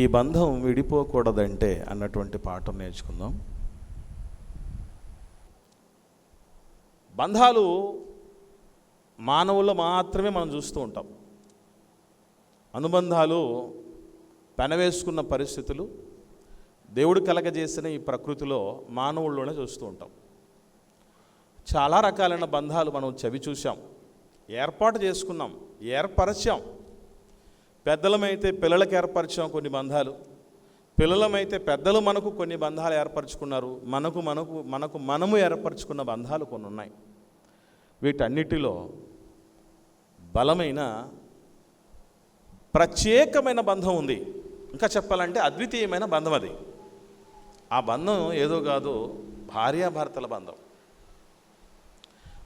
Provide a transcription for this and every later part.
ఈ బంధం విడిపోకూడదంటే అన్నటువంటి పాఠం నేర్చుకుందాం. బంధాలు మానవుల్లో మాత్రమే మనం చూస్తూ ఉంటాం. అనుబంధాలు పెనవేసుకున్న పరిస్థితులు దేవుడు కలగజేసిన ఈ ప్రకృతిలో మానవుల్లోనే చూస్తూ ఉంటాం. చాలా రకాలైన బంధాలు మనం చవి చూసాం ఏర్పాటు చేసుకున్నాం ఏర్పరచాం. పెద్దలమైతే పిల్లలకు ఏర్పరిచాం కొన్ని బంధాలు. పిల్లలమైతే పెద్దలు మనకు కొన్ని బంధాలు ఏర్పరచుకున్నారు. మనకు మనకు మనకు మనము ఏర్పరచుకున్న బంధాలు కొన్ని ఉన్నాయి. వీటన్నిటిలో బలమైన ప్రత్యేకమైన బంధం ఉంది. ఇంకా చెప్పాలంటే అద్వితీయమైన బంధం అది. ఆ బంధం ఏదో కాదు భార్యాభర్తల బంధం.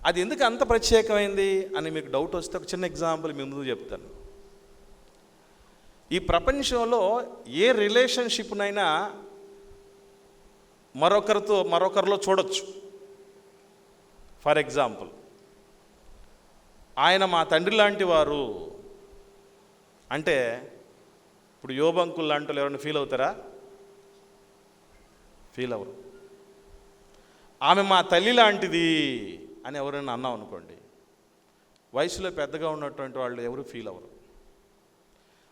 అది ఎందుకు అంత ప్రత్యేకమైంది అని మీకు డౌట్ వస్తే ఒక చిన్న ఎగ్జాంపుల్ మీ ముందు చెప్తాను. ఈ ప్రపంచంలో ఏ రిలేషన్షిప్నైనా మరొకరితో మరొకరిలో చూడొచ్చు. ఫర్ ఎగ్జాంపుల్ ఆయన మా తండ్రి లాంటి వారు అంటే ఇప్పుడు యోబంకుల్ లాంటి వాళ్ళు ఎవరైనా ఫీల్ అవుతారా? ఫీల్ అవ్వరు. ఆమె మా తల్లి లాంటిది అని ఎవరైనా అన్నాం అనుకోండి వయసులో పెద్దగా ఉన్నటువంటి వాళ్ళు ఎవరు ఫీల్ అవ్వరు.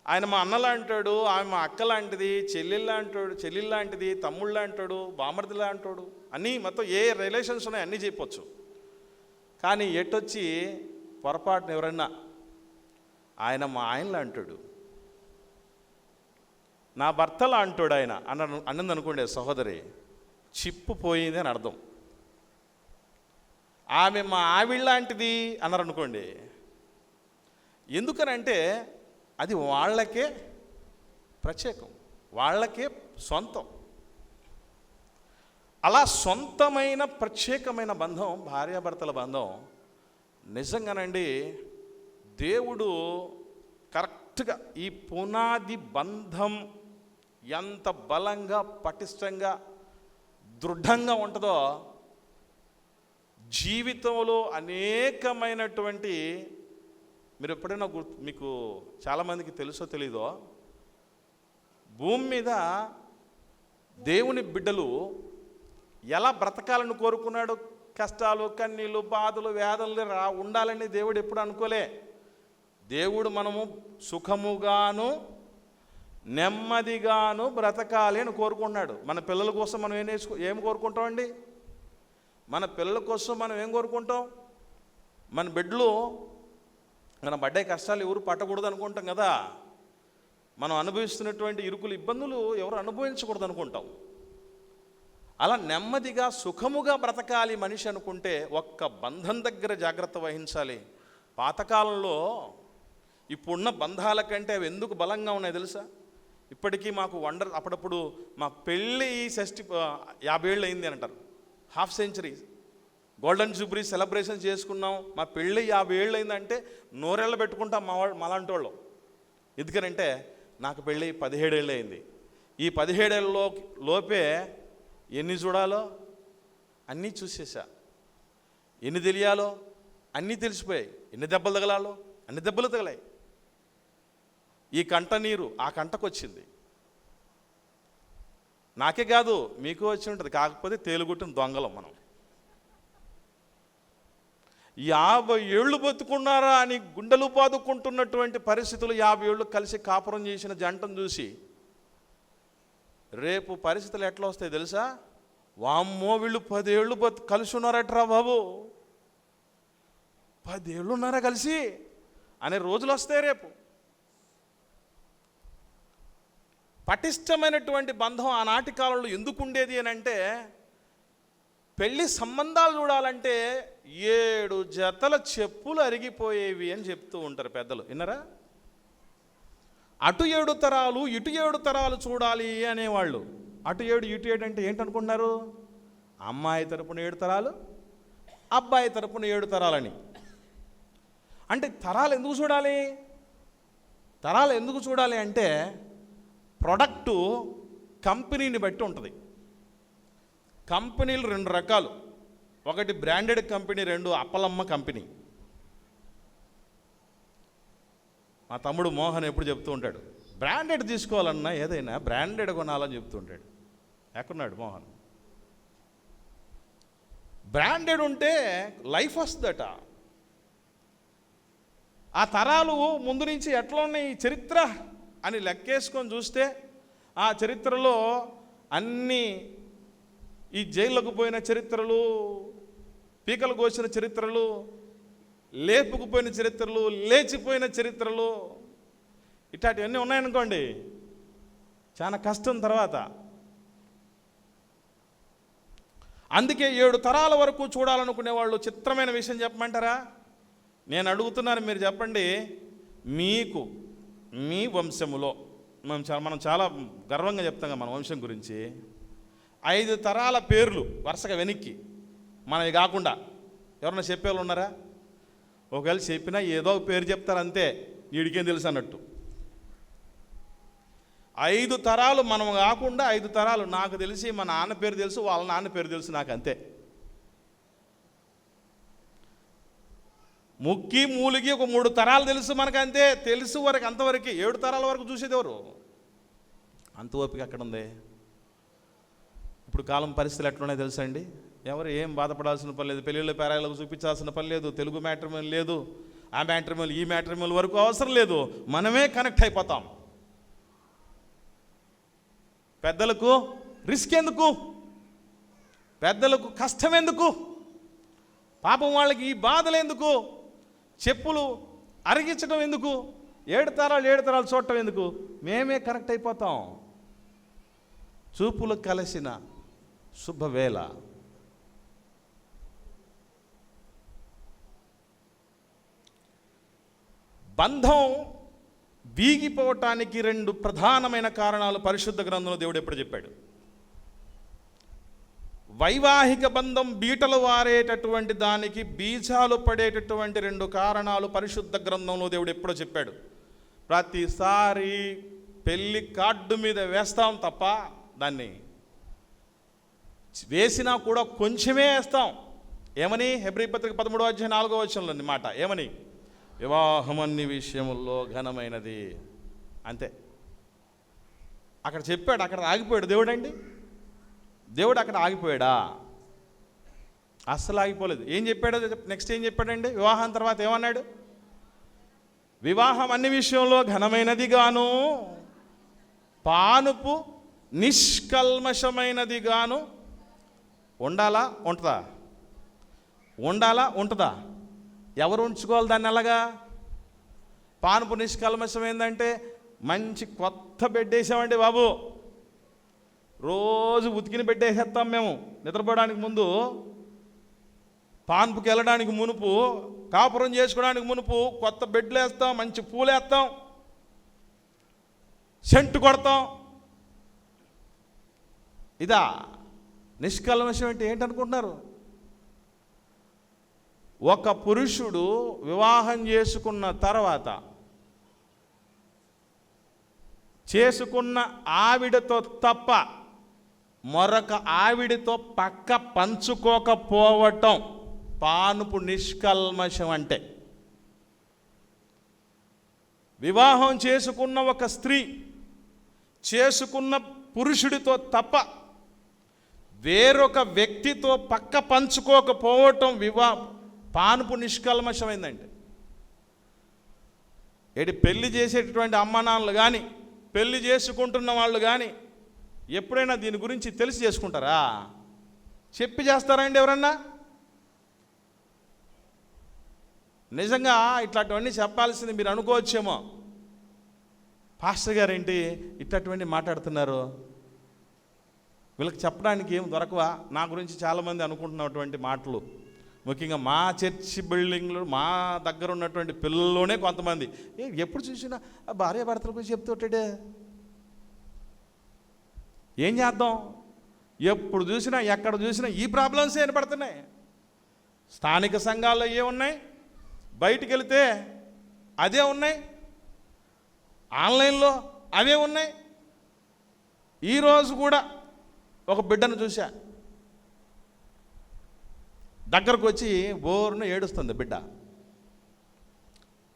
ఆయన మా అన్నలా అంటాడు ఆమె మా అక్క లాంటిది చెల్లెళ్ళు అంటాడు చెల్లెళ్ళు లాంటిది తమ్ముళ్ళు అంటాడు బామర్దిలా అంటాడు అన్నీ మొత్తం ఏ రిలేషన్స్ ఉన్నాయో అన్నీ చెప్పొచ్చు. కానీ ఎటొచ్చి పొరపాటున ఎవరన్నా ఆయన మా ఆయనలా అంటాడు నా భర్తలా అంటాడు ఆయన అన్న అన్నది అనుకోండి సహోదరి చిప్పు పోయింది అని అర్థం. ఆమె మా ఆవిళ్ళలాంటిది అన్నారు అనుకోండి. ఎందుకనంటే అది వాళ్ళకే ప్రత్యేకం వాళ్ళకే సొంతం. అలా సొంతమైన ప్రత్యేకమైన బంధం భార్యాభర్తల బంధం నిజంగానండి దేవుడు కరెక్ట్గా ఈ పునాది బంధం ఎంత బలంగా పటిష్టంగా దృఢంగా ఉంటుందో జీవితంలో అనేకమైనటువంటి మీరు ఎప్పుడైనా గుర్తు మీకు చాలామందికి తెలుసో తెలీదో భూమి మీద దేవుని బిడ్డలు ఎలా బ్రతకాలని కోరుకున్నాడు? కష్టాలు కన్నీళ్ళు బాధలు వేదనలు రా ఉండాలని దేవుడు ఎప్పుడు అనుకోలే. దేవుడు మనము సుఖముగాను నెమ్మదిగాను బ్రతకాలి అని కోరుకుంటున్నాడు. మన పిల్లల కోసం మనం ఏం నేర్చుకో ఏం కోరుకుంటామండి? మన పిల్లల కోసం మనం ఏం కోరుకుంటాం? మన బిడ్డలు మన పడ్డే కష్టాలు ఎవరు పట్టకూడదు అనుకుంటాం కదా. మనం అనుభవిస్తున్నటువంటి ఇరుకులు ఇబ్బందులు ఎవరు అనుభవించకూడదు అనుకుంటాం. అలా నెమ్మదిగా సుఖముగా బ్రతకాలి మనిషి అనుకుంటే ఒక్క బంధం దగ్గర జాగ్రత్త వహించాలి. పాతకాలంలో ఇప్పుడున్న బంధాల కంటే అవి ఎందుకు బలంగా ఉన్నాయి తెలుసా? ఇప్పటికీ మాకు వండర్ అప్పుడప్పుడు మా పెళ్ళి షష్టి యాభై ఏళ్ళు అయింది అంటారు. Half century. Golden jubilee celebration చేసుకున్నాం. మా పెళ్ళి యాభై ఏళ్ళు అయిందంటే నూరేళ్ళు పెట్టుకుంటాం మా వాళ్ళు మాలాంటి వాళ్ళు ఎందుకనంటే నాకు పెళ్ళి పదిహేడేళ్ళు అయింది ఈ పదిహేడేళ్ళలో లోపే ఎన్ని చూడాలో అన్నీ చూసేసా. ఎన్ని తెలియాలో అన్నీ తెలిసిపోయాయి. ఎన్ని దెబ్బలు తగలాలో అన్ని దెబ్బలు తగలాయి. ఈ కంట నీరు ఆ కంటకు వచ్చింది నాకే కాదు మీకు వచ్చి ఉంటుంది. కాకపోతే తేలుగుట్టిన దొంగలం మనం. యాభై ఏళ్ళు బతుకున్నారా అని గుండెలు బాదుకుంటున్నటువంటి పరిస్థితులు యాభై ఏళ్ళు కలిసి కాపురం చేసిన జంటను చూసి రేపు పరిస్థితులు ఎట్లా వస్తాయి తెలుసా? వామ్మో వీళ్ళు పదేళ్ళు బతు కలిసి ఉన్నారట్రా బాబు. పదేళ్ళు ఉన్నారా కలిసి? అనే రోజులు వస్తాయి రేపు. పటిష్టమైనటువంటి బంధం ఆనాటి కాలంలో ఎందుకు ఉండేది అని అంటే పెళ్ళి సంబంధాలు చూడాలంటే ఏడు జతల చెప్పులు అరిగిపోయేవి అని చెప్తూ ఉంటారు పెద్దలు. విన్నరా? అటు ఏడు తరాలు ఇటు ఏడు తరాలు చూడాలి అనేవాళ్ళు. అటు ఏడు ఇటు ఏడు అంటే ఏంటనుకుంటున్నారు? అమ్మాయి తరపున ఏడు తరాలు అబ్బాయి తరపున ఏడు తరాలని. అంటే తరాలు ఎందుకు చూడాలి? తరాలు ఎందుకు చూడాలి అంటే ప్రొడక్టు కంపెనీని బట్టి ఉంటుంది. కంపెనీలు రెండు రకాలు. ఒకటి బ్రాండెడ్ కంపెనీ రెండు అప్పలమ్మ కంపెనీ. మా తమ్ముడు మోహన్ ఎప్పుడు చెప్తూ ఉంటాడు బ్రాండెడ్ తీసుకోవాలన్నా ఏదైనా బ్రాండెడ్ కొనాలని చెప్తూ ఉంటాడు. ఎక్కడున్నాడు మోహన్. బ్రాండెడ్ ఉంటే లైఫ్ వస్తుందట. ఆ తరాలు ముందు నుంచి ఎట్లా ఉన్నాయి చరిత్ర? అని లెక్కేసుకొని చూస్తే ఆ చరిత్రలో అన్ని ఈ జైల్లోకి పోయిన చరిత్రలు పీకలు కోసిన చరిత్రలు లేపుకుపోయిన చరిత్రలు లేచిపోయిన చరిత్రలు ఇట్లాంటివన్నీ ఉన్నాయనుకోండి చాలా కష్టం తర్వాత. అందుకే ఏడు తరాల వరకు చూడాలనుకునే వాళ్ళు చిత్రమైన విషయం చెప్పమంటారా? నేను అడుగుతున్నాను మీరు చెప్పండి. మీకు మీ వంశములో మనం చాలా మనం చాలా గర్వంగా చెప్తాం మన వంశం గురించి. ఐదు తరాల పేర్లు వరుసగా వెనక్కి. మనవి కాకుండా ఎవరన్నా చెప్పేవాళ్ళు ఉన్నారా? ఒకవేళ చెప్పినా ఏదో ఒక పేరు చెప్తారు అంతే. వీడికేం తెలుసు అన్నట్టు. ఐదు తరాలు మనం కాకుండా ఐదు తరాలు. నాకు తెలిసి మా నాన్న పేరు తెలుసు వాళ్ళ నాన్న పేరు తెలుసు నాకు అంతే. ముక్కి మూలిగి ఒక మూడు తరాలు తెలుసు మనకు అంతే తెలుసు వరకు అంతవరకు. ఏడు తరాల వరకు చూసేది ఎవరు? అంత ఓపిక అక్కడ ఉంది? ఇప్పుడు కాలం పరిస్థితులు ఎట్లున్నాయో తెలుసండి? ఎవరు ఏం బాధపడాల్సిన పని లేదు. పెళ్ళిళ్ళ పేరాలకు చూపించాల్సిన పని లేదు. తెలుగు మ్యాట్రిమోన్ లేదు. ఆ మ్యాట్రిమోన్ ఈ మ్యాట్రిమోన్ వరకు అవసరం లేదు. మనమే కనెక్ట్ అయిపోతాం. పెద్దలకు రిస్క్ ఎందుకు? పెద్దలకు కష్టం ఎందుకు? పాపం వాళ్ళకి ఈ బాధలు ఎందుకు? చెప్పులు అరిగించడం ఎందుకు? ఏడు తరాలు ఏడు తరాలు చూడటం ఎందుకు? మేమే కనెక్ట్ అయిపోతాం. చూపులు కలిసిన శుభవేళ. బంధం వీగిపోవటానికి రెండు ప్రధానమైన కారణాలు పరిశుద్ధ గ్రంథంలో దేవుడు ఎప్పుడు చెప్పాడు? వైవాహిక బంధం బీటలు వారేటటువంటి దానికి బీజాలు పడేటటువంటి రెండు కారణాలు పరిశుద్ధ గ్రంథంలో దేవుడు ఎప్పుడో చెప్పాడు. ప్రతిసారి పెళ్ళి కార్డు మీద వేస్తాం తప్ప దాన్ని వేసినా కూడా కొంచెమే వేస్తాం. ఏమని? హెబ్రి పత్రిక పదమూడవ అధ్యాయం నాలుగో వచ్చంలో మాట. ఏమని? వివాహం అన్ని విషయముల్లో ఘనమైనది. అంతే. అక్కడ చెప్పాడు అక్కడ ఆగిపోయాడు దేవుడండి. దేవుడు అక్కడ ఆగిపోయాడా? అస్సలు ఆగిపోలేదు. ఏం చెప్పాడో నెక్స్ట్ ఏం చెప్పాడండి? వివాహం తర్వాత ఏమన్నాడు? వివాహం అన్ని విషయంలో ఘనమైనది గాను పానుపు నిష్కల్మషమైనది గాను ఉండాలా ఉంటుందా? ఉండాలా ఉంటుందా? ఎవరు ఉంచుకోవాలి దాన్ని ఎలాగా? పానుపు నిష్కల్మషం ఏంటంటే మంచి కొత్త బెడ్ వేసామండి బాబు. రోజు ఉతికిన బెడ్ వేసేస్తాం మేము నిద్రపోవడానికి ముందు. పాన్పుకి వెళ్ళడానికి మునుపు కాపురం చేసుకోవడానికి మునుపు కొత్త బెడ్లు వేస్తాం మంచి పూలు వేస్తాం. సెంటు కొడతాం. ఇదా. నిష్కల్మషం అంటే ఏంటనుకుంటున్నారు? ఒక పురుషుడు వివాహం చేసుకున్న తర్వాత చేసుకున్న ఆవిడతో తప్ప మరొక ఆవిడతో పక్క పంచుకోకపోవటం పానుపు నిష్కల్మషం అంటే. వివాహం చేసుకున్న ఒక స్త్రీ చేసుకున్న పురుషుడితో తప్ప వేరొక వ్యక్తితో పక్క పంచుకోకపోవటం వివా పానుపు నిష్కల్మషమైందండి. ఏటి పెళ్ళి చేసేటటువంటి అమ్మానాన్నలు కానీ పెళ్ళి చేసుకుంటున్న వాళ్ళు కానీ ఎప్పుడైనా దీని గురించి తెలిసి చేసుకుంటారా? చెప్పి చేస్తారా అండి ఎవరన్నా? నిజంగా ఇట్లాంటివన్నీ చెప్పాల్సింది మీరు అనుకోవచ్చేమో. పాస్టర్ గారు ఏంటి ఇట్లాంటివన్నీ మాట్లాడుతున్నారు? వీళ్ళకి చెప్పడానికి ఏం దొరకవా? నా గురించి చాలామంది అనుకుంటున్నటువంటి మాటలు. ముఖ్యంగా మా చర్చి బిల్డింగ్లో మా దగ్గర ఉన్నటువంటి పిల్లల్లోనే కొంతమంది. ఏ ఎప్పుడు చూసినా భార్య భర్తల గురించి చెప్తుంటాడే ఏం చేద్దాం? ఎప్పుడు చూసినా ఎక్కడ చూసినా ఈ ప్రాబ్లమ్స్ ఏర్పడుతున్నాయి. స్థానిక సంఘాల్లో ఏ ఉన్నాయి? బయటికి వెళితే అదే ఉన్నాయి. ఆన్లైన్లో అవే ఉన్నాయి. ఈరోజు కూడా ఒక బిడ్డను చూశా. దగ్గరకు వచ్చి బోరును ఏడుస్తుంది బిడ్డ.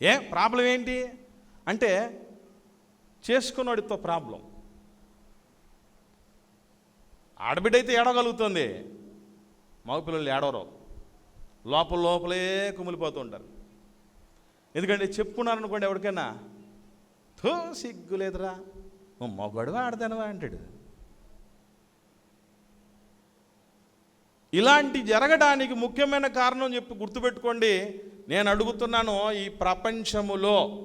ఏ ప్రాబ్లం ఏంటి? అంటే చేసుకున్నాడితో ప్రాబ్లం. ఆడబిడ్డ అయితే ఏడవగలుగుతుంది. మగపిల్లలు ఏడవరు. లోపల లోపలే కుమిలిపోతూ ఉంటారు ఎందుకంటే చెప్పుకున్నారు అనుకోండి ఎవరికైనా థో సిగ్గు లేదురా. ఓ ఆడదానవా? అంటాడు. ఇలాంటి జరగడానికి ముఖ్యమైన కారణం చెప్పి గుర్తుపెట్టుకోండి. నేను అడుగుతున్నాను ఈ ప్రపంచములో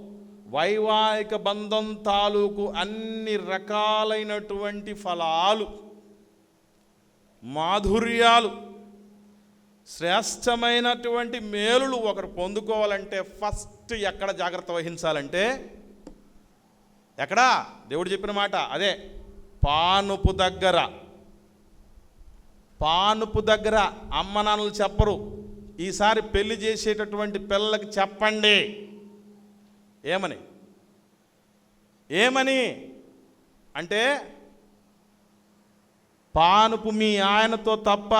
వైవాహిక బంధం తాలూకు అన్ని రకాలైనటువంటి ఫలాలు మాధుర్యాలు శ్రేష్టమైనటువంటి మేలులు ఒకరు పొందుకోవాలంటే ఫస్ట్ ఎక్కడ జాగ్రత్త వహించాలంటే ఎక్కడా? దేవుడు చెప్పిన మాట అదే పానుపు దగ్గర. పానుపు దగ్గర అమ్మ నాన్నలు చెప్పరు. ఈసారి పెళ్ళి చేసేటటువంటి పిల్లలకి చెప్పండి. ఏమని? ఏమని? అంటే పానుపు మీ ఆయనతో తప్ప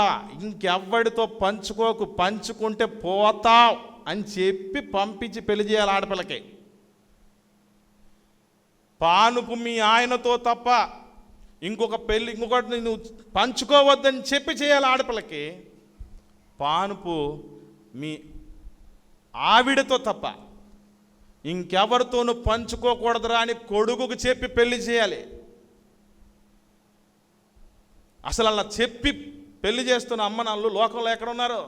ఇంకెవ్వడితో పంచుకోకు పంచుకుంటే పోతావు అని చెప్పి పంపించి పెళ్ళి చేయాలి ఆడపిల్లకి. పానుపు మీ ఆయనతో తప్ప ఇంకొక పెళ్ళి ఇంకొకటి నువ్వు పంచుకోవద్దని చెప్పి చేయాలి ఆడపిల్లకి. పానుపు మీ ఆవిడతో తప్ప ఇంకెవరితోనూ పంచుకోకూడదురా అని కొడుకుకు చెప్పి పెళ్ళి చేయాలి. అసలు అలా చెప్పి పెళ్ళి చేస్తున్న అమ్మ నాళ్ళు లోకంలో ఎక్కడ ఉన్నారు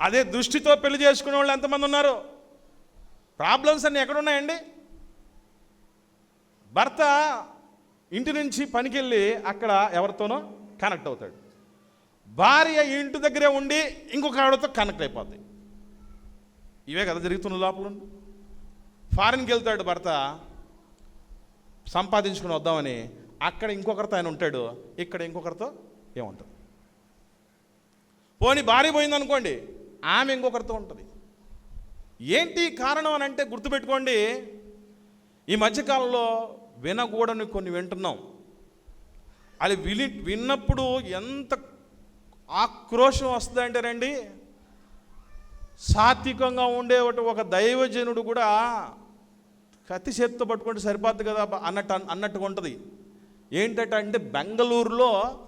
అదే దృష్టితో పెళ్ళి చేసుకునే వాళ్ళు ఎంతమంది ఉన్నారు? ప్రాబ్లమ్స్ అన్నీ ఎక్కడున్నాయండి? భర్త ఇంటి నుంచి పనికెళ్ళి అక్కడ ఎవరితోనో కనెక్ట్ అవుతాడు. భార్య ఇంటి దగ్గరే ఉండి ఇంకొక ఆవిడతో కనెక్ట్ అయిపోద్ది ఇవే కదా జరుగుతున్న లోపల. ఫారిన్కి వెళ్తాడు భర్త సంపాదించుకుని వద్దామని అక్కడ ఇంకొకరితో ఆయన ఉంటాడు ఇక్కడ ఇంకొకరితో ఏముంటుంది? పోనీ భార్య పోయిందనుకోండి ఆమె ఇంకొకరితో ఉంటుంది. ఏంటి కారణం అని అంటే గుర్తుపెట్టుకోండి ఈ మధ్యకాలంలో వినకూడని కొన్ని వింటున్నాం. అది విని విన్నప్పుడు ఎంత ఆక్రోషం వస్తుందంటే రండి. సాత్వికంగా ఉండే ఒక- ఒక దైవజనుడు కూడా కత్తి చేత్తో పట్టుకుంటే సరిపోద్ది కదా అన్నట్టు అన్నట్టుగా ఉంటుంది. ఏంటంటే అంటే బెంగళూరులో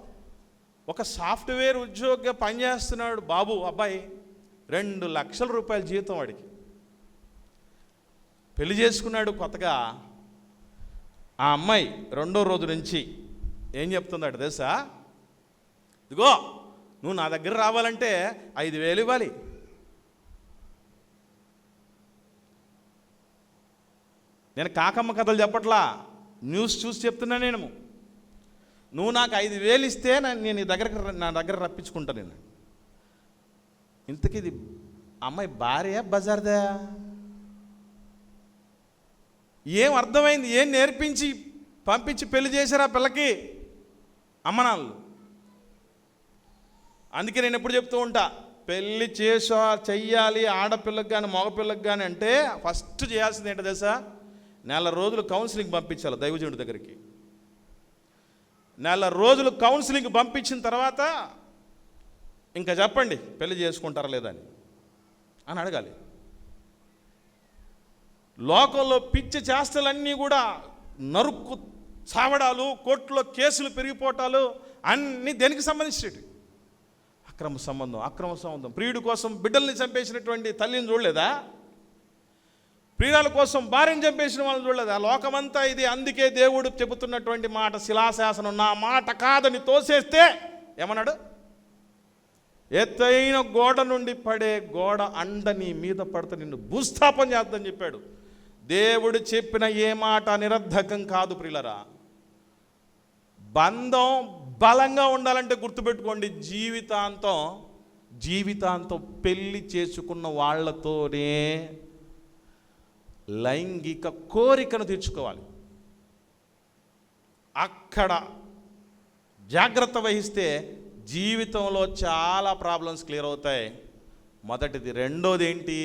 ఒక సాఫ్ట్వేర్ ఉద్యోగిగా పనిచేస్తున్నాడు బాబు. అబ్బాయి రెండు లక్షల రూపాయల జీతం వాడికి. పెళ్ళి చేసుకున్నాడు కొత్తగా. ఆ అమ్మాయి రెండో రోజు నుంచి ఏం చెప్తుందట తెలుసా? ఇదిగో నువ్వు నా దగ్గర రావాలంటే ఐదు వేలు ఇవ్వాలి. నేను కాకమ్మ కథలు చెప్పట్లా న్యూస్ చూసి చెప్తున్నా నేను. నువ్వు నాకు ఐదు వేలు ఇస్తే నేను నీ దగ్గరకు నా దగ్గర రప్పించుకుంటా నేను. ఇంతకీ ఇది అమ్మాయి భార్య బజార్దా? ఏం అర్థమైంది? ఏం నేర్పించి పంపించి పెళ్ళి చేశారా పిల్లకి? అమ్మ అందుకే నేను ఎప్పుడు చెప్తూ ఉంటా పెళ్ళి చేసా చెయ్యాలి ఆడపిల్లకి కానీ మగపిల్లకి కానీ అంటే ఫస్ట్ చేయాల్సింది ఏంటో తెలుసా? నెల రోజులు కౌన్సిలింగ్ పంపించాలి దైవజనుడి దగ్గరికి. నెల రోజులు కౌన్సిలింగ్ పంపించిన తర్వాత ఇంకా చెప్పండి పెళ్ళి చేసుకుంటారా లేదని అని అడగాలి. లోకంలో పిచ్చి చేష్టలన్నీ కూడా నరుక్కు చావడాలు కోర్టులో కేసులు పెరిగిపోవటాలు అన్నీ దేనికి సంబంధించేటి అక్రమ సంబంధం అక్రమ సంబంధం. ప్రియుడి కోసం బిడ్డల్ని చంపేసినటువంటి తల్లిని చూడలేదా? ప్రియురాల కోసం భార్యను చంపేసిన వాళ్ళని చూడలేదా? లోకమంతా ఇది అందుకే దేవుడు చెబుతున్నటువంటి మాట శిలాశాసనం నా మాట కాదని తోసేస్తే ఏమన్నాడు? ఎత్తైన గోడ నుండి పడే గోడ అండ నీ మీద పడితే నిన్ను భూస్థాపన చేద్దని చెప్పాడు. దేవుడు చెప్పిన ఏ మాట నిరర్ధకం కాదు ప్రిలరా బంధం బలంగా ఉండాలంటే గుర్తుపెట్టుకోండి జీవితాంతం జీవితాంతం పెళ్ళి చేసుకున్న వాళ్ళతోనే లైంగిక కోరికను తీర్చుకోవాలి. అక్కడ జాగ్రత్త వహిస్తే జీవితంలో చాలా ప్రాబ్లమ్స్ క్లియర్ అవుతాయి. మొదటిది రెండోది ఏంటి?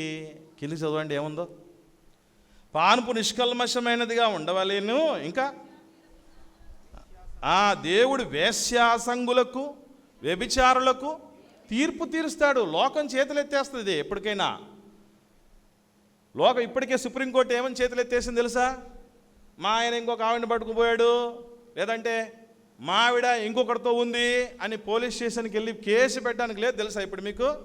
కింది చదవండి ఏముందో? పానుపు నిష్కల్మషమైనదిగా ఉండవలేను. ఇంకా? ఆ దేవుడు వేశ్యాసంగులకు వ్యభిచారులకు తీర్పు తీరుస్తాడు. లోకం చేతులెత్తేస్తుంది ఎప్పటికైనా. లోకం ఇప్పటికే సుప్రీంకోర్టు ఏమని చేతులెత్తేసింది తెలుసా? మా ఆయన ఇంకొక ఆవిడని పట్టుకుపోయాడు. లేదంటే మా ఆవిడ ఇంకొకరితో ఉంది అని పోలీస్ స్టేషన్కి వెళ్ళి కేసు పెట్టడానికి లేదు తెలుసా ఇప్పుడు మీకు?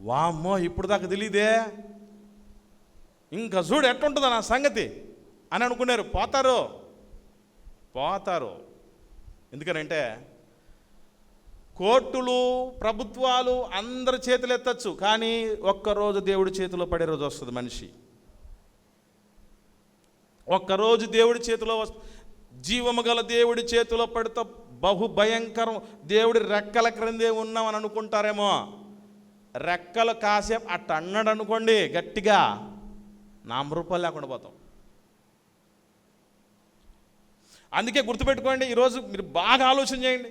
వామ్మో ఇప్పుడు దాకా తెలియదే ఇంకా చూడు ఎట్టుంటుందో నా సంగతి అని అనుకున్నారు. పోతారు? పోతారు. ఎందుకనంటే కోర్టులు ప్రభుత్వాలు అందరి చేతులు ఎత్తచ్చు కానీ ఒక్కరోజు దేవుడి చేతిలో పడే రోజు వస్తుంది మనిషి. ఒక్కరోజు దేవుడి చేతిలో వస్తు జీవము గల దేవుడి చేతిలో పడితే బహు భయంకరం దేవుడి రెక్కల క్రిందే ఉన్నామని అనుకుంటారేమో. రెక్కలు కాసేపు అట్ట అన్నాడు అనుకోండి గట్టిగా. నామరూపాలు లేకుండా పోతాం. అందుకే గుర్తుపెట్టుకోండి ఈరోజు మీరు బాగా ఆలోచన చేయండి.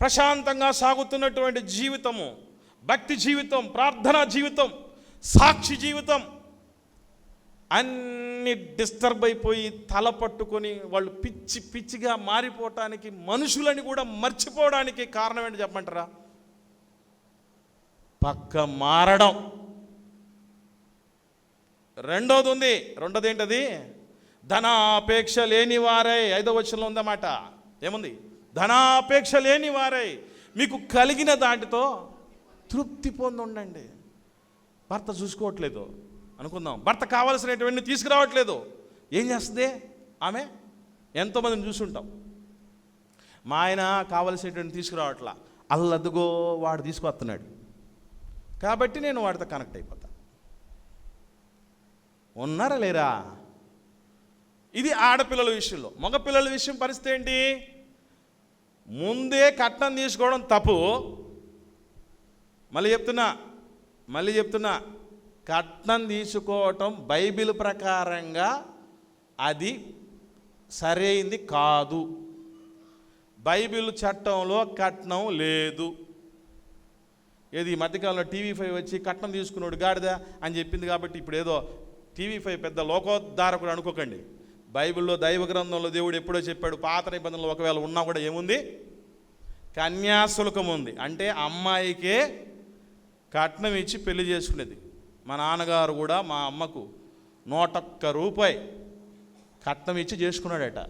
ప్రశాంతంగా సాగుతున్నటువంటి జీవితము భక్తి జీవితం ప్రార్థనా జీవితం సాక్షి జీవితం అన్ని డిస్టర్బ్ అయిపోయి తల పట్టుకొని వాళ్ళు పిచ్చి పిచ్చిగా మారిపోవటానికి మనుషులని కూడా మర్చిపోవడానికి కారణం ఏంటి చెప్పమంటారా? పక్క మారడం. రెండోది ఉంది. రెండోది ఏంటది ధనాపేక్ష లేని వారై. ఐదో వచనంలో ఉందన్నమాట. ఏముంది? ధనాపేక్ష లేని వారై. మీకు కలిగిన దాటితో తృప్తి పొంది ఉండండి. భర్త చూసుకోవట్లేదు. అనుకుందాం. భర్త కావాల్సినటువంటి తీసుకురావట్లేదు. ఏం చేస్తుంది? ఆమె ఎంతోమందిని చూసుంటాం. మా ఆయన కావలసినటువంటి తీసుకురావట్లా. అల్లదుగో వాడు తీసుకొస్తున్నాడు. కాబట్టి నేను వాడితో కనెక్ట్ అయిపోతా. ఉన్నారా లేరా? ఇది ఆడపిల్లల విషయంలో. మగపిల్లల విషయం పరిస్థితి ఏంటి? ముందే కట్నం తీసుకోవడం తప్పు. మళ్ళీ చెప్తున్నా మళ్ళీ చెప్తున్నా కట్నం తీసుకోవటం బైబిల్ ప్రకారంగా అది సరైంది కాదు. బైబిల్ చట్టంలో కట్నం లేదు. ఏది ఈ మధ్యకాలంలో టీవీ ఫైవ్ వచ్చి కట్నం తీసుకున్నాడు గాడిద అని చెప్పింది కాబట్టి ఇప్పుడు ఏదో టీవీ ఫైవ్ పెద్ద లోకోద్ధారకుడు అనుకోకండి. బైబిల్లో దైవ గ్రంథంలో దేవుడు ఎప్పుడో చెప్పాడు పాత నిబంధనలు ఒకవేళ ఉన్నా కూడా ఏముంది? కన్యాశుల్కం ఉంది. అంటే అమ్మాయికే కట్నం ఇచ్చి పెళ్ళి చేసుకునేది. మా నాన్నగారు కూడా మా అమ్మకు నూటొక్క రూపాయి కట్నం ఇచ్చి చేసుకున్నాడట.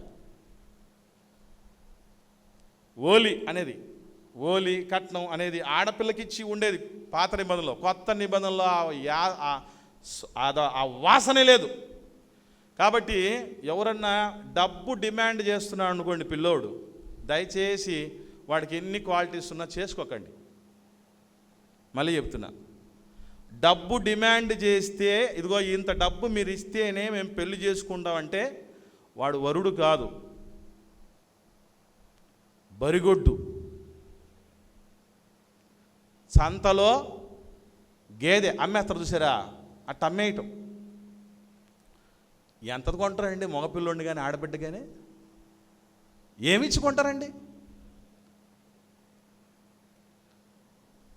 ఓలి అనేది ఓలి కట్నం అనేది ఆడపిల్లకి ఇచ్చి ఉండేది పాత నిబంధనలో. కొత్త నిబంధనలో ఆ యా- అదో ఆ వాసనే లేదు. కాబట్టి ఎవరన్నా డబ్బు డిమాండ్ చేస్తున్నాడు అనుకోండి పిల్లోడు దయచేసి వాడికి ఎన్ని క్వాలిటీస్ ఉన్నా చేసుకోకండి. మళ్ళీ చెప్తున్నా. డబ్బు డిమాండ్ చేస్తే ఇదిగో ఇంత డబ్బు మీరు ఇస్తేనే మేము పెళ్ళి చేసుకుంటామంటే వాడు వరుడు కాదు. బరిగొడ్డు. సంతలో గేదె అమ్మేస్తారు చూసారా? అట్ట అమ్మేయటం ఎంత కొంటారండి? మగపిల్లోండి కానీ ఆడబిడ్డ కానీ ఏమిచ్చి కొంటారండి?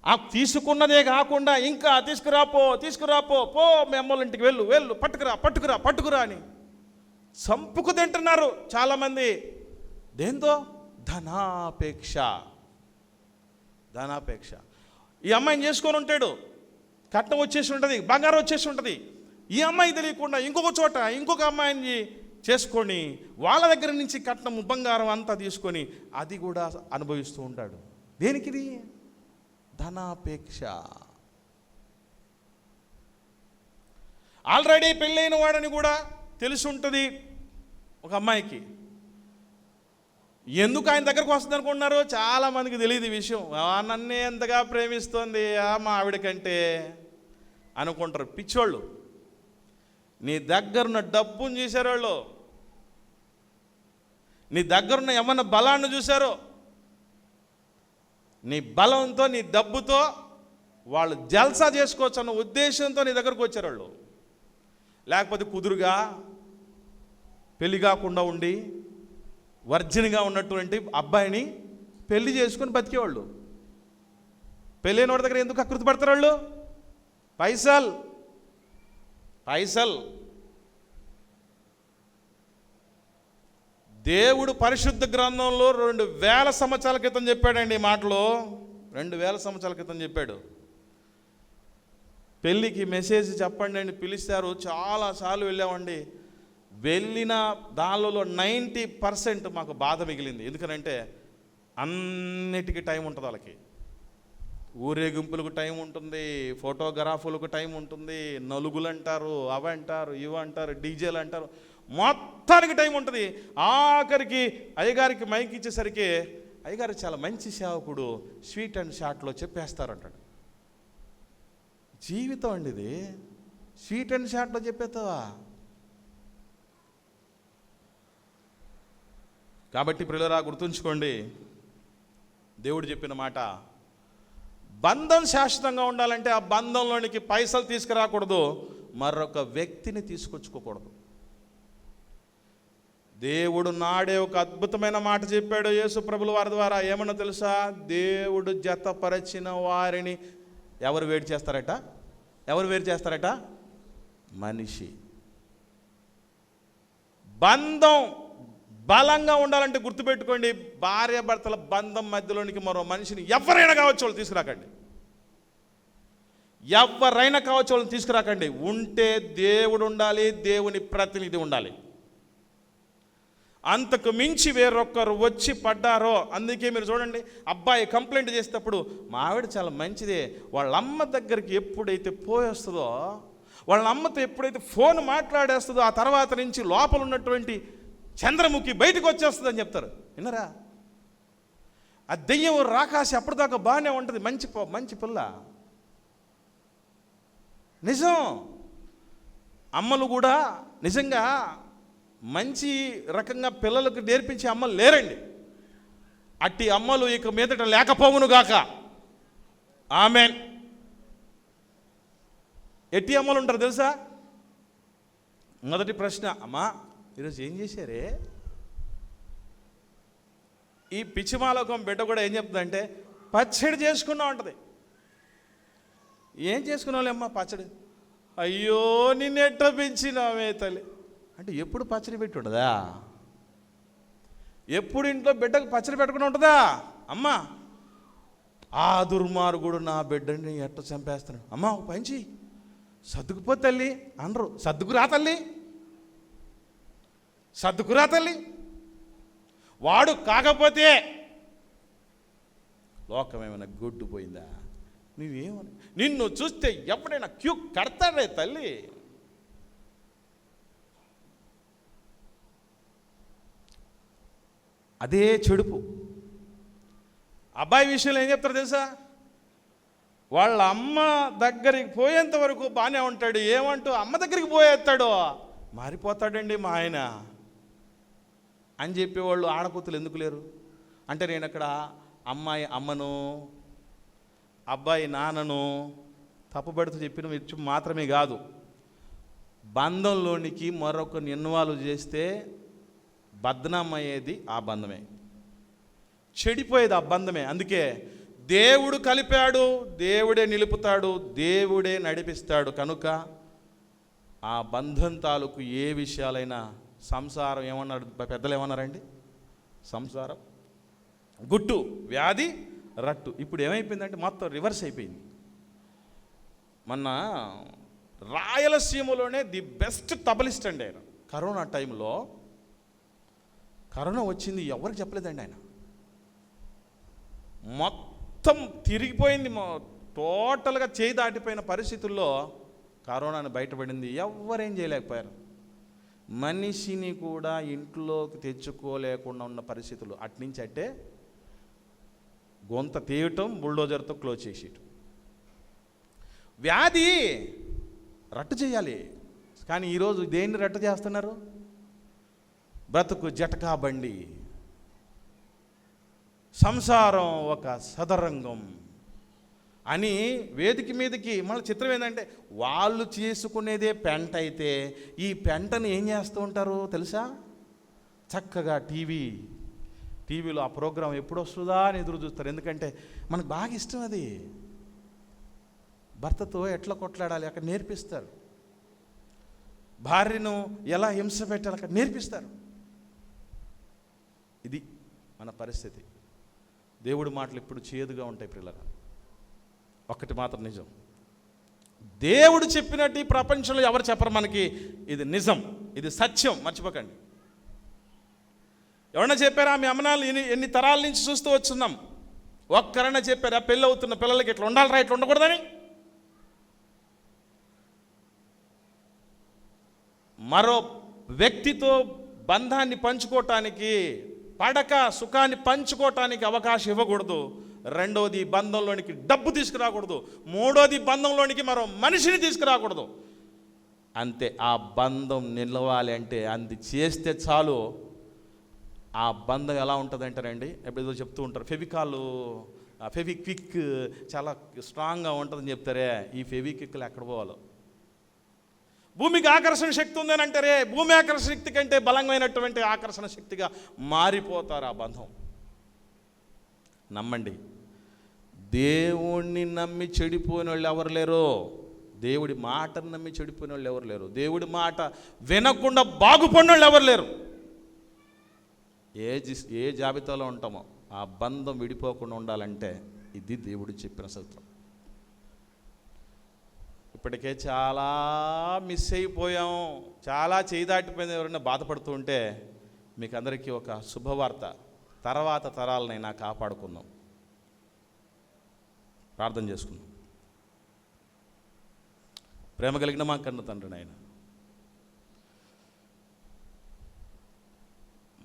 ఆ తీసుకున్నదే కాకుండా ఇంకా తీసుకురాపో తీసుకురాపో పో మీ ఇంటికి వెళ్ళు వెళ్ళు పట్టుకురా పట్టుకురా పట్టుకురా అని చంపుకు తింటున్నారు చాలామంది. దేంతో? ధనాపేక్ష. ధనాపేక్ష. ఈ అమ్మాయిని చేసుకొని ఉంటాడు. కట్నం వచ్చేసి ఉంటుంది బంగారం వచ్చేసి ఉంటుంది. ఈ అమ్మాయి తెలియకుండా ఇంకొక చోట ఇంకొక అమ్మాయిని చేసుకొని వాళ్ళ దగ్గర నుంచి కట్నం బంగారం అంతా తీసుకొని అది కూడా అనుభవిస్తూ ఉంటాడు. దేనికిది? ధనాపేక్ష. ఆల్రెడీ పెళ్ళైన వాడని కూడా తెలిసి ఉంటుంది ఒక అమ్మాయికి. ఎందుకు ఆయన దగ్గరకు వస్తుంది అనుకుంటున్నారు చాలామందికి తెలియదు ఈ విషయం. నన్నే ఎంతగా ప్రేమిస్తోంది ఆ మా ఆవిడ కంటే. అనుకుంటారు. పిచ్చోళ్ళు. నీ దగ్గరున్న డబ్బును చూశారు వాళ్ళు నీ దగ్గరున్న ఏమన్నా బలాన్ని చూశారో? నీ బలంతో నీ డబ్బుతో వాళ్ళు జల్సా చేసుకోవచ్చు అన్న ఉద్దేశంతో నీ దగ్గరకు వచ్చారు వాళ్ళు లేకపోతే కుదురుగా పెళ్ళి కాకుండా ఉండి వర్జిన్గా ఉన్నటువంటి అబ్బాయిని పెళ్ళి చేసుకుని బతికేవాళ్ళు. పెళ్ళైన వాడి దగ్గర ఎందుకు అకృతి పడతారు వాళ్ళు పైసల్. పైసల్. దేవుడు పరిశుద్ధ గ్రంథంలో రెండు వేల సంవత్సరాల క్రితం చెప్పాడండి ఈ మాటలో. రెండు వేల సంవత్సరాల క్రితం చెప్పాడు. పెళ్ళికి మెసేజ్ చెప్పండి అని పిలిచారు. చాలాసార్లు వెళ్ళామండి. వెళ్ళిన దానిలో నైంటీ పర్సెంట్ మాకు బాధ మిగిలింది. ఎందుకనంటే అన్నిటికీ టైం ఉంటుంది వాళ్ళకి. ఊరేగింపులకు టైం ఉంటుంది ఫోటోగ్రాఫులకు టైం ఉంటుంది నలుగులు అంటారు అవి అంటారు ఇవి అంటారు డీజేలు అంటారు. మొత్తానికి టైం ఉంటుంది. ఆఖరికి అయ్యగారికి మైక్ ఇచ్చేసరికి అయ్యగారు చాలా మంచి సేవకుడు స్వీట్ అండ్ షార్ట్లో చెప్పేస్తారంటాడు. జీవితం అండి ఇది. స్వీట్ అండ్ షార్ట్లో చెప్పేస్తావా? కాబట్టి పిల్లరా గుర్తుంచుకోండి దేవుడు చెప్పిన మాట బంధం శాశ్వతంగా ఉండాలంటే ఆ బంధంలోనికి పైసలు తీసుకురాకూడదు మరొక వ్యక్తిని తీసుకొచ్చుకోకూడదు. దేవుడు నాడే ఒక అద్భుతమైన మాట చెప్పాడు యేసు ప్రభుల వారి ద్వారా. ఏమన్నా తెలుసా? దేవుడు జతపరచిన వారిని ఎవరు వేడి చేస్తారట? ఎవరు వేరు చేస్తారట? మనిషి. బంధం బలంగా ఉండాలంటే గుర్తుపెట్టుకోండి భార్య భర్తల బంధం మధ్యలోనికి మరో మనిషిని ఎవరైనా కావచ్చు వాళ్ళు తీసుకురాకండి. ఎవరైనా కావచ్చు వాళ్ళని తీసుకురాకండి. ఉంటే దేవుడు ఉండాలి దేవుని ప్రతినిధి ఉండాలి. అంతకు మించి వేరొక్కరు వచ్చి పడ్డారో అందుకే మీరు చూడండి అబ్బాయి కంప్లైంట్ చేసేటప్పుడు మా ఆవిడ చాలా మంచిదే వాళ్ళ అమ్మ దగ్గరికి ఎప్పుడైతే పోయేస్తుందో వాళ్ళ అమ్మతో ఎప్పుడైతే ఫోన్ మాట్లాడేస్తుందో ఆ తర్వాత నుంచి లోపల ఉన్నటువంటి చంద్రముఖి బయటకు వచ్చేస్తుందని చెప్తారు. విన్నరా? ఆ దెయ్యం రాకాసి అప్పటిదాకా బాగానే ఉంటుంది. మంచి మంచి పిల్ల. నిజం. అమ్మలు కూడా నిజంగా మంచి రకంగా పిల్లలకు నేర్పించే అమ్మలు లేరండి. అట్టి అమ్మలు ఇక మీదట లేకపోవును గాక. ఆమె ఎట్టి అమ్మలు ఉంటారు తెలుసా? మొదటి ప్రశ్న అమ్మా ఈరోజు ఏం చేశారే? ఈ పిచ్చిమాలోకం బిడ్డ కూడా ఏం చెప్తుందంటే పచ్చడి చేసుకున్నా ఉంటుంది ఏం చేసుకున్నావులేమ్మా పచ్చడి? అయ్యో నిన్నెట్ట పెంచినామే తల్లి. అంటే ఎప్పుడు పచ్చడి పెట్టి ఉండదా? ఎప్పుడు ఇంట్లో బిడ్డకు పచ్చడి పెట్టుకుని ఉంటుందా? అమ్మా ఆ దుర్మార్గుడు నా బిడ్డని ఎట్ట చంపేస్తున్నాడు అమ్మా ఒక పంచి సర్దుకుపో తల్లి అనరు. సర్దుకురా తల్లి. సర్దుకురా తల్లి. వాడు కాకపోతే లోకం ఏమైనా గొడ్డుపోయిందా నువ్వేమని? నిన్ను చూస్తే ఎప్పుడైనా క్యూ కడతాడే తల్లి? అదే చెడుపు. అబ్బాయి విషయంలో ఏం చెప్తారు తెలుసా? వాళ్ళ అమ్మ దగ్గరికి పోయేంత వరకు బాగానే ఉంటాడు. ఏమంటూ అమ్మ దగ్గరికి పోయేస్తాడో? మారిపోతాడండి మా ఆయన. అని చెప్పేవాళ్ళు ఆడకూతులు ఎందుకు లేరు? అంటే నేను అక్కడ అమ్మాయి అమ్మను అబ్బాయి నాన్నను తప్పుబడుతూ చెప్పిన విషయం మాత్రమే కాదు. బంధంలోనికి మరొకరిని ఇన్వాల్వ్ చేస్తే బద్నామయ్యేది ఆ బంధమే. చెడిపోయేది ఆ బంధమే. అందుకే దేవుడు కలిపాడు దేవుడే నిలుపుతాడు దేవుడే నడిపిస్తాడు. కనుక ఆ బంధం తాలూకు ఏ విషయాలైనా సంసారం ఏమన్నారు? పెద్దలు ఏమన్నారండి? సంసారం. గుట్టు వ్యాధి రట్టు. ఇప్పుడు ఏమైపోయిందంటే మొత్తం రివర్స్ అయిపోయింది. మొన్న రాయలసీమలోనే ది బెస్ట్ తబలిస్ట్ అండి ఆయన. కరోనా టైంలో కరోనా వచ్చింది ఎవరికి చెప్పలేదండి ఆయన. మొత్తం తిరిగిపోయింది టోటల్గా చేయి దాటిపోయిన పరిస్థితుల్లో కరోనాను బయటపడింది. ఎవరేం చేయలేకపోయారు? మనిషిని కూడా ఇంట్లోకి తెచ్చుకోలేకుండా ఉన్న పరిస్థితులు అట్నుంచి అంటే గొంత తీయటం బుల్డోజర్తో క్లోజ్ చేసేయటం. వ్యాధి రట్టు చేయాలి. కానీ ఈరోజు దేన్ని రట్టు చేస్తున్నారు? బ్రతుకు జటకా బండి. సంసారం ఒక సదరంగం. అని వేదిక మీదకి మళ్ళీ చిత్రం ఏంటంటే వాళ్ళు చేసుకునేదే పెంట అయితే ఈ పెంటను ఏం చేస్తూ ఉంటారు తెలుసా? చక్కగా టీవీ టీవీలో ఆ ప్రోగ్రాం ఎప్పుడు వస్తుందా అని ఎదురు చూస్తారు. ఎందుకంటే మనకు బాగా ఇష్టం అది. భర్తతో ఎట్లా కొట్లాడాలి? అక్కడ నేర్పిస్తారు. భార్యను ఎలా హింస పెట్టాలి? అక్కడ నేర్పిస్తారు. ఇది మన పరిస్థితి. దేవుడి మాటలు ఎప్పుడు చేదుగా ఉంటాయి పిల్లల ఒక్కటి మాత్రం నిజం. దేవుడు చెప్పినట్టు ఈ ప్రపంచంలో ఎవరు చెప్పరు మనకి ఇది నిజం ఇది సత్యం మర్చిపోకండి. ఎవరన్నా చెప్పారా మీ అమ్మనాలు ఎన్ని ఎన్ని తరాల నుంచి చూస్తూ వచ్చున్నాం? ఒక్కరన్నా చెప్పారా పెళ్ళి అవుతున్న పిల్లలకి ఇట్లా ఉండాలరా ఇట్లా ఉండకూడదని? మరో వ్యక్తితో బంధాన్ని పంచుకోవటానికి పడక సుఖాన్ని పంచుకోవటానికి అవకాశం ఇవ్వకూడదు. రెండవది బంధంలోనికి డబ్బు తీసుకురాకూడదు. మూడోది బంధంలోనికి మరో మనిషిని తీసుకురాకూడదు. అంతే ఆ బంధం నిలవాలి అంటే అంది చేస్తే చాలు. ఆ బంధం ఎలా ఉంటుంది అంటారండి ఎప్పుడేదో చెప్తూ ఉంటారు ఫెవికాల్ ఫెవిక్విక్ చాలా స్ట్రాంగ్గా ఉంటుందని చెప్తారే ఈ ఫెవిక్విక్లు ఎక్కడ పోవాలో? భూమికి ఆకర్షణ శక్తి ఉందని అంటారే భూమి ఆకర్షణ శక్తి కంటే బలమైనటువంటి ఆకర్షణ శక్తిగా మారిపోతారు ఆ బంధం. నమ్మండి దేవుణ్ణి నమ్మి చెడిపోయిన వాళ్ళు ఎవరు లేరు? దేవుడి మాటను నమ్మి చెడిపోయిన వాళ్ళు ఎవరు లేరు? దేవుడి మాట వినకుండా బాగుపడిన వాళ్ళు ఎవరు లేరు? ఏ జిస్ ఏ జాబితాలో ఉంటామో ఆ బంధం విడిపోకుండా ఉండాలంటే ఇది దేవుడు చెప్పిన సూత్రం. ఇప్పటికే చాలా మిస్ అయిపోయాం. చాలా చేయి దాటిపోయింది ఎవరైనా బాధపడుతూ ఉంటే మీకు అందరికీ ఒక శుభవార్త. తర్వాత తరాలనైనా కాపాడుకుందాం. ప్రార్థన చేసుకుందాం. ప్రేమ కలిగిన మా కన్న తండ్రి నాయన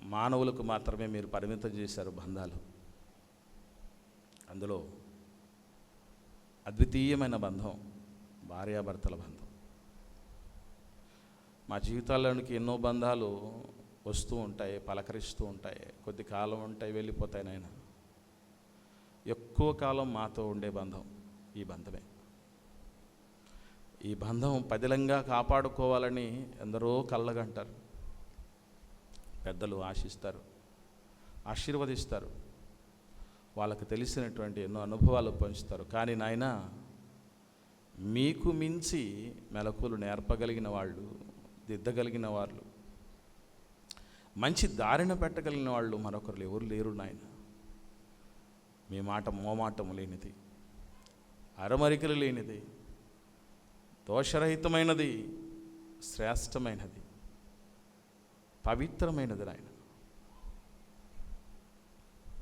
మానవులకు మాత్రమే మీరు పరిమితం చేశారు బంధాలు. అందులో అద్వితీయమైన బంధం భార్యాభర్తల బంధం. మా జీవితాల్లోనికి ఎన్నో బంధాలు వస్తూ ఉంటాయి పలకరిస్తూ ఉంటాయి కొద్ది కాలం ఉంటాయి వెళ్ళిపోతాయి నాయన. ఎక్కువ కాలం మాతో ఉండే బంధం ఈ బంధమే. ఈ బంధం పదిలంగా కాపాడుకోవాలని ఎందరో కళ్ళగంటారు. పెద్దలు ఆశిస్తారు ఆశీర్వదిస్తారు. వాళ్ళకు తెలిసినటువంటి ఎన్నో అనుభవాలు పంచుతారు. కానీ నాయన మీకు మించి మెలకులు నేర్పగలిగిన వాళ్ళు దిద్దగలిగిన వాళ్ళు మంచి దారిన పెట్టగలిగిన వాళ్ళు మరొకరు ఎవరు లేరు నాయన. మీ మాట మోమాటము లేనిది అరమరికలు లేనిది దోషరహితమైనది శ్రేష్టమైనది పవిత్రమైనది నాయన.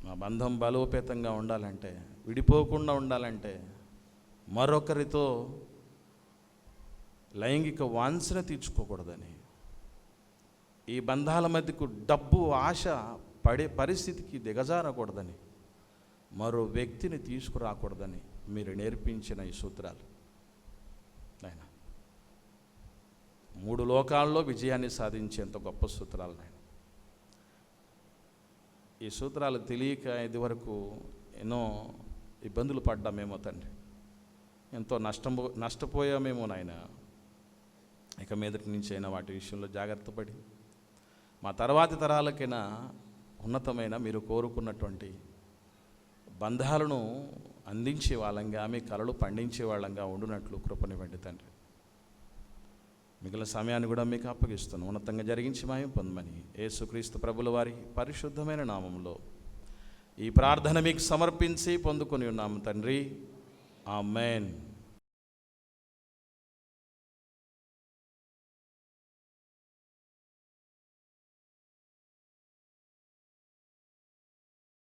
మా బంధం బలోపేతంగా ఉండాలంటే విడిపోకుండా ఉండాలంటే మరొకరితో లైంగిక వాంఛన తీర్చుకోకూడదని ఈ బంధాల మధ్యకు డబ్బు ఆశ పడే పరిస్థితికి దిగజారకూడదని మరో వ్యక్తిని తీసుకురాకూడదని మీరు నేర్పించిన ఈ సూత్రాలు. ఆయన మూడు లోకాల్లో విజయాన్ని సాధించేంత గొప్ప సూత్రాలు నాయన. ఈ సూత్రాలు తెలియక ఇదివరకు ఎన్నో ఇబ్బందులు పడ్డామేమో తండ్రి. ఎంతో నష్టం నష్టపోయామేమో నాయన. ఇక మీదటి నుంచి అయినా వాటి విషయంలో జాగ్రత్త పడి మా తర్వాతి తరాలకైనా ఉన్నతమైన మీరు కోరుకున్నటువంటి బంధాలను అందించే వాళ్ళంగా ఆమె కళలు పండించే వాళ్ళంగా ఉండునట్లు కృపనివ్వండి తండ్రి. మిగిలిన సమయాన్ని కూడా మీకు అప్పగిస్తున్నాను ఉన్నతంగా జరిగించి మాయం పొందమని యేసుక్రీస్తు ప్రభుల వారి పరిశుద్ధమైన నామంలో ఈ ప్రార్థన మీకు సమర్పించి పొందుకొని ఉన్నాము తండ్రి. ఆమెన్.